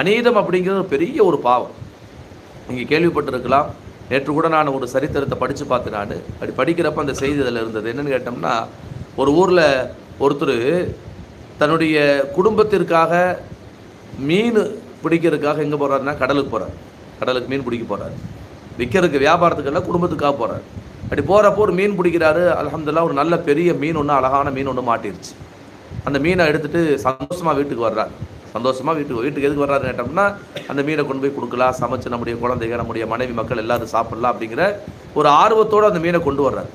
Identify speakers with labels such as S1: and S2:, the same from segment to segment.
S1: அநீதம் அப்படிங்கிறது ஒரு பெரிய ஒரு பாவம். நீங்கள் கேள்விப்பட்டிருக்கலாம். நேற்று கூட நான் ஒரு சரித்திரத்தை படித்து பார்த்தேன் நான். அப்படி படிக்கிறப்ப அந்த செய்தி அதில் இருந்தது. என்னென்னு கேட்டோம்னா ஒரு ஊரில் ஒருத்தர் தன்னுடைய குடும்பத்திற்காக மீன் பிடிக்கிறதுக்காக எங்கே போகிறாருன்னா கடலுக்கு போகிறார் கடலுக்கு மீன் பிடிக்க போகிறாரு விற்கிறதுக்கு வியாபாரத்துக்கெல்லாம் குடும்பத்துக்காக போகிறார் அப்படி போகிறப்போ ஒரு மீன் பிடிக்கிறாரு. அலமதுல்லா ஒரு நல்ல பெரிய மீன் ஒன்று அழகான மீன் ஒன்று மாட்டிருச்சு. அந்த மீனை எடுத்துகிட்டு சந்தோஷமாக வீட்டுக்கு வர்றார். சந்தோஷமாக வீட்டுக்கு வீட்டுக்கு எதுக்கு வர்றாரு கேட்டோம்னா அந்த மீனை கொண்டு போய் கொடுக்கலாம் சமைச்சு நம்முடைய குழந்தைகள் நம்முடைய மனைவி மக்கள் எல்லாரும் சாப்பிட்லாம் அப்படிங்கிற ஒரு ஆர்வத்தோடு அந்த மீனை கொண்டு வர்றாரு.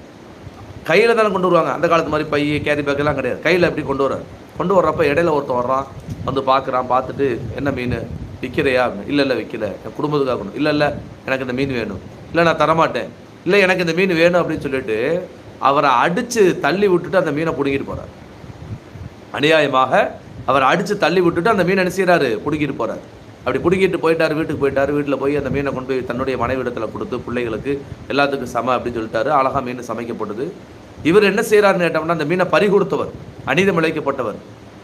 S1: கையில் தானே கொண்டு வருவாங்க. அந்த காலத்து மாதிரி பை கேரி பேக்கெல்லாம் கிடையாது. கையில் எப்படி கொண்டு வர்றாரு? கொண்டு வர்றப்ப இடையில ஒருத்தன் வர்றான். வந்து பார்க்குறான் பார்த்துட்டு என்ன மீன்? விற்கிறையா இல்லை இல்லை விற்கல என் குடும்பத்துக்காக கொண்டு இல்லை இல்லை. எனக்கு இந்த மீன் வேணும். இல்லை நான் தரமாட்டேன். இல்லை எனக்கு இந்த மீன் வேணும் அப்படின்னு சொல்லிட்டு அவரை அடித்து தள்ளி விட்டுட்டு அந்த மீனை பிடுங்கிட்டு போகிறார் அநியாயமாக அவர் அடித்து தள்ளி விட்டுட்டு அந்த மீனை என்ன பிடிக்கிட்டு போகிறார் அப்படி பிடிக்கிட்டு போயிட்டார் வீட்டுக்கு போயிட்டார். வீட்டில் போய் அந்த மீனை கொண்டு போய் தன்னுடைய மனைவிடத்தில் கொடுத்து பிள்ளைகளுக்கு எல்லாத்துக்கும் சம அப்படின்னு சொல்லிட்டாரு. அழகா மீன் சமைக்கப்பட்டது. இவர் என்ன செய்கிறாருன்னு கேட்டோம்னா அந்த மீனை பறி கொடுத்தவர் அநீதம் இழைக்கப்பட்டவர்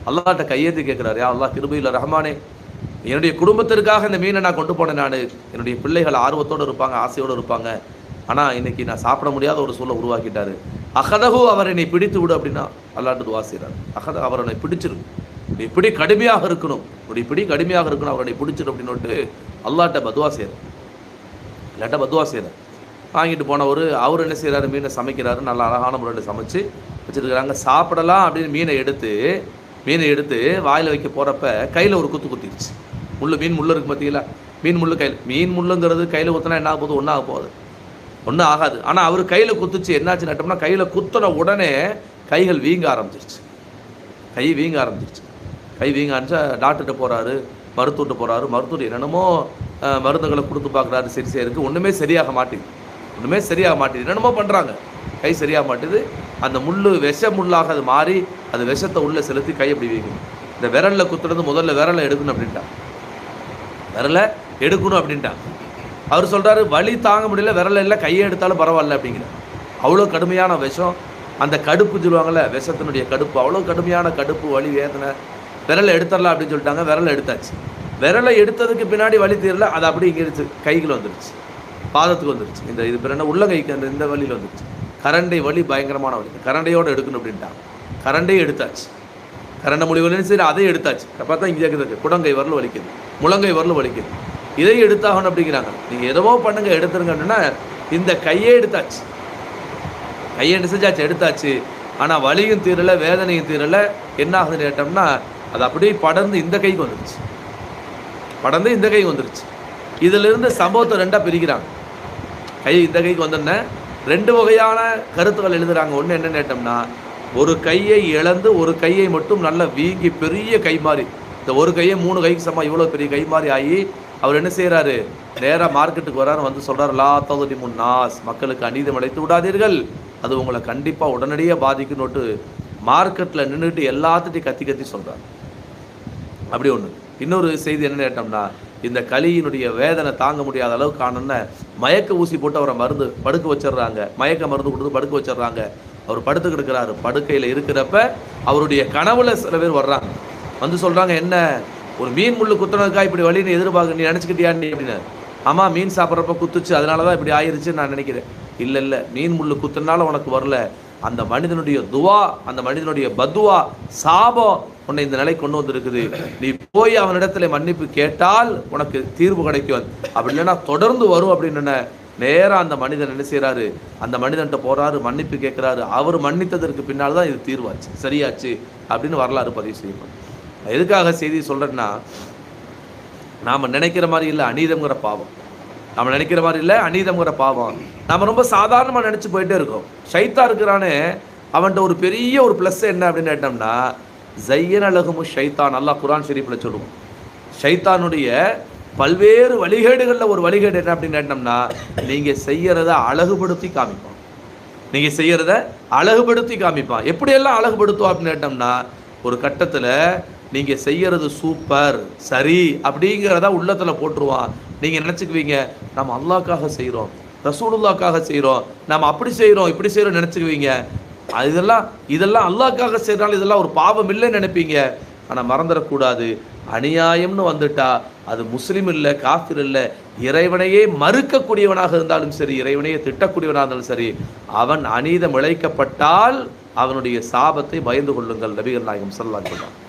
S1: அல்லாட்ட கையேந்தி கேட்குறாரு யா அல்லாஹ் கிருபையில் ரஹ்மானே. என்னுடைய குடும்பத்திற்காக இந்த மீனை நான் கொண்டு போனேன் நான். என்னுடைய பிள்ளைகள் ஆர்வத்தோடு இருப்பாங்க ஆசையோடு இருப்பாங்க. ஆனால் இன்னைக்கு நான் சாப்பிட முடியாத ஒரு சூழலை உருவாக்கிட்டாரு. அகதகு அவர் என்னை பிடித்து விடு அப்படின்னா அல்லாட்டு துவா அகத அவர் என்னை பிடிச்சிருக்கு இப்படி பிடி கடுமையாக இருக்கணும். இப்படி பிடி கடுமையாக இருக்கணும். அவருடைய பிடிச்சிடும் அப்படின்னு அல்லாட்ட பதுவா செய்கிறேன் இல்லாட்ட பதுவா செய்கிறேன் வாங்கிட்டு போனவர் அவர் என்ன செய்கிறாரு மீனை சமைக்கிறாரு. நல்ல அழகான முறையில் சமைச்சு வச்சிருக்கிறாங்க. சாப்பிடலாம் அப்படின்னு மீனை எடுத்து மீனை எடுத்து வாயில் வைக்க போகிறப்ப கையில் ஒரு குத்து குத்திடுச்சு முள்ளு மீன் முள்ளு இருக்குது பார்த்தீங்களா மீன் முள்ளு கையில் மீன் முள்ளுங்கிறது கையில் குத்தினா என்ன ஆக போகுது? ஒன்றாக போகுது. ஒன்றும் ஆகாது. ஆனால் அவர் கையில் குத்துச்சு என்னாச்சு நட்டோம்னா கையில் குத்துன உடனே கைகள் வீங்க ஆரம்பிச்சிருச்சு. கை வீங்க ஆரம்பிச்சிருச்சு. கை வீங்க அனுப்பிச்சா டாக்டர்கிட்ட போகிறாரு மருத்துவர்கிட்ட போகிறாரு மருத்துவர் என்னென்னமோ மருந்துகளை கொடுத்து பார்க்குறாரு சரி செய்யறதுக்கு ஒன்றுமே சரியாக மாட்டேங்குது. ஒன்றுமே சரியாக மாட்டேங்குது. என்னென்னமோ பண்ணுறாங்க கை சரியாக மாட்டுது அந்த முள் விஷ முள்ளாக அது மாறி அது விஷத்தை உள்ளே செலுத்தி கை அப்படி வீங்கணும் இந்த விரலில் குத்துறது முதல்ல விரலை எடுக்கணும் அப்படின்ட்டான். விரலை எடுக்கணும் அப்படின்ட்டான். அவர் சொல்கிறாரு வலி தாங்க முடியல விரல இல்லை கையை எடுத்தாலும் பரவாயில்ல அப்படிங்கிற அவ்வளோ கடுமையான விஷம். அந்த கடுப்பு சொல்லுவாங்கள்ல விஷத்தினுடைய கடுப்பு. அவ்வளோ கடுமையான கடுப்பு வலி வேதனை விரலை எடுத்துடலாம் அப்படின்னு சொல்லிட்டாங்க விரலை எடுத்தாச்சு. விரலை எடுத்ததுக்கு பின்னாடி வலி தீரல அது அப்படியே இங்கே இருந்துச்சு கைகள் வந்துருச்சு. பாதத்துக்கு வந்துருச்சு. இந்த இது பேர் என்ன? உள்ளங்கைக்கு அந்த இந்த வலியில் வந்துருச்சு. கரண்டை வலி பயங்கரமான வழி கரண்டையோடு எடுக்கணும் அப்படின்ட்டாங்க. கரண்டையும் எடுத்தாச்சு. கரண்டை மொழி சரி அதையும் எடுத்தாச்சு. பார்த்தா இங்கே இருக்குது குடங்கை வரல வலிக்குது. முழங்கை வரல வலிக்குது. இதை எடுத்தாகணும் அப்படிங்கிறாங்க. நீங்கள் எதவோ பண்ணுங்க எடுத்துருங்க அப்படின்னா இந்த கையே எடுத்தாச்சு. கையை செஞ்சாச்சு எடுத்தாச்சு. ஆனால் வலியும் தீரலை வேதனையும் தீரல. என்ன ஆகுதுன்னு கேட்டோம்னா அது அப்படியே படர்ந்து இந்த கைக்கு வந்துருச்சு. படர்ந்து இந்த கைக்கு வந்துருச்சு. இதிலிருந்து சம்பவத்தை ரெண்டாக பிரிக்கிறாங்க. கை இந்த கைக்கு வந்தோடனே ரெண்டு வகையான கருத்துக்கள் எழுதுறாங்க. ஒன்று என்னென்னு கேட்டோம்னா ஒரு கையை இழந்து ஒரு கையை மட்டும் நல்லா வீங்கி பெரிய கை மாறி இந்த ஒரு கையை மூணு கைக்கு சமம் இவ்வளோ பெரிய கை மாறி ஆகி அவர் என்ன செய்றாரு? நேராக மார்க்கெட்டுக்கு வரான்னு வந்து சொல்கிறார் லா தகுதி முன்னாஸ் மக்களுக்கு அநீதம் அடைத்து விடாதீர்கள். அது உங்களை கண்டிப்பாக உடனடியாக பாதிக்கும்னுட்டு மார்க்கெட்டில் நின்றுட்டு எல்லாத்துட்டையும் கத்தி கத்தி சொல்கிறார் அப்படி ஒன்று இன்னொரு செய்தி என்ன கேட்டோம்னா இந்த களியினுடைய வேதனை தாங்க முடியாத அளவுக்கு ஆனோன்னு மயக்க ஊசி போட்டு அவரை மருந்து படுக்க வச்சிடுறாங்க. மயக்க மருந்து கொடுத்து படுக்க வச்சிடுறாங்க. அவர் படுத்து கிடக்கிறாரு படுக்கையில் இருக்கிறப்ப அவருடைய கனவுல சில பேர் வர்றாங்க. வந்து சொல்கிறாங்க என்ன? ஒரு மீன் முள்ளு குத்துனதுக்கா இப்படி வழி நீ எதிர்பார்க்க நீ நினச்சிக்கிட்டியா நீ? அப்படின்னு. ஆமாம் மீன் சாப்பிட்றப்ப குத்துச்சு. அதனால தான் இப்படி ஆயிருச்சுன்னு நான் நினைக்கிறேன். இல்லை இல்லை. மீன் முள்ளு குத்துனால உனக்கு வரல. அந்த மனிதனுடைய துவா அந்த மனிதனுடைய பத்துவா சாபம் உன்னை இந்த நிலை கொண்டு வந்திருக்குது. நீ போய் அவனிடத்துல மன்னிப்பு கேட்டால் உனக்கு தீர்வு கிடைக்கும். அப்படி இல்லைன்னா தொடர்ந்து வரும் அப்படின்னு நேரா அந்த மனிதன் என்ன செய்கிறாரு அந்த மனிதன்ட்ட போறாரு மன்னிப்பு கேட்கிறாரு அவர் மன்னித்ததற்கு பின்னால் தான் இது தீர்வாச்சு. சரியாச்சு அப்படின்னு வரலாறு பதிவு செய்யணும். எதுக்காக செய்தி சொல்றேன்னா நாம நினைக்கிற மாதிரி இல்லை அநீதம்ங்கிற பாவம். நம்ம நினைக்கிற மாதிரி இல்லை அநீதம்ங்கிற பாவம். நம்ம ரொம்ப சாதாரணமாக நினச்சி போயிட்டே இருக்கோம். ஷைத்தா இருக்கிறானே அவன்கிட்ட ஒரு பெரிய ஒரு ப்ளஸ் என்ன அப்படின்னு கேட்டோம்னா ஜையன் அழகுமு ஷைத்தான். நல்லா குரான் ஷெரீஃபில் சொல்லுவோம் ஷைத்தானுடைய பல்வேறு வழிகேடுகளில் ஒரு வழிகேடு என்ன அப்படின்னு கேட்டோம்னா நீங்கள் செய்கிறத அழகுபடுத்தி காமிப்பான். நீங்கள் செய்கிறத அழகுபடுத்தி காமிப்பான். எப்படியெல்லாம் அழகுபடுத்துவோம் அப்படின்னு கேட்டோம்னா ஒரு கட்டத்தில் நீங்கள் செய்கிறது சூப்பர் சரி அப்படிங்கிறத உள்ளத்தில் போட்டுருவான். நீங்கள் நினச்சிக்குவீங்க நம்ம அல்லாக்காக செய்கிறோம் ரசூலுல்லாக்காக செய்கிறோம் நம்ம அப்படி செய்கிறோம் இப்படி செய்கிறோம் நினச்சிக்குவீங்க. இதெல்லாம் இதெல்லாம் அல்லாக்காக செய்யறாலும் இதெல்லாம் ஒரு பாவம் இல்லைன்னு நினைப்பீங்க. ஆனால் மறந்துடக்கூடாது. அநியாயம்னு வந்துட்டா அது முஸ்லீம் இல்லை காஃபிர் இல்லை இறைவனையே மறுக்கக்கூடியவனாக இருந்தாலும் சரி இறைவனையே திட்டக்கூடியவனாக இருந்தாலும் சரி அவன் அநீதம் இழைக்கப்பட்டால் அவனுடைய சாபத்தை பயந்து கொள்ளுங்கள் நபிகள் நாயகம் சொல்லலாம்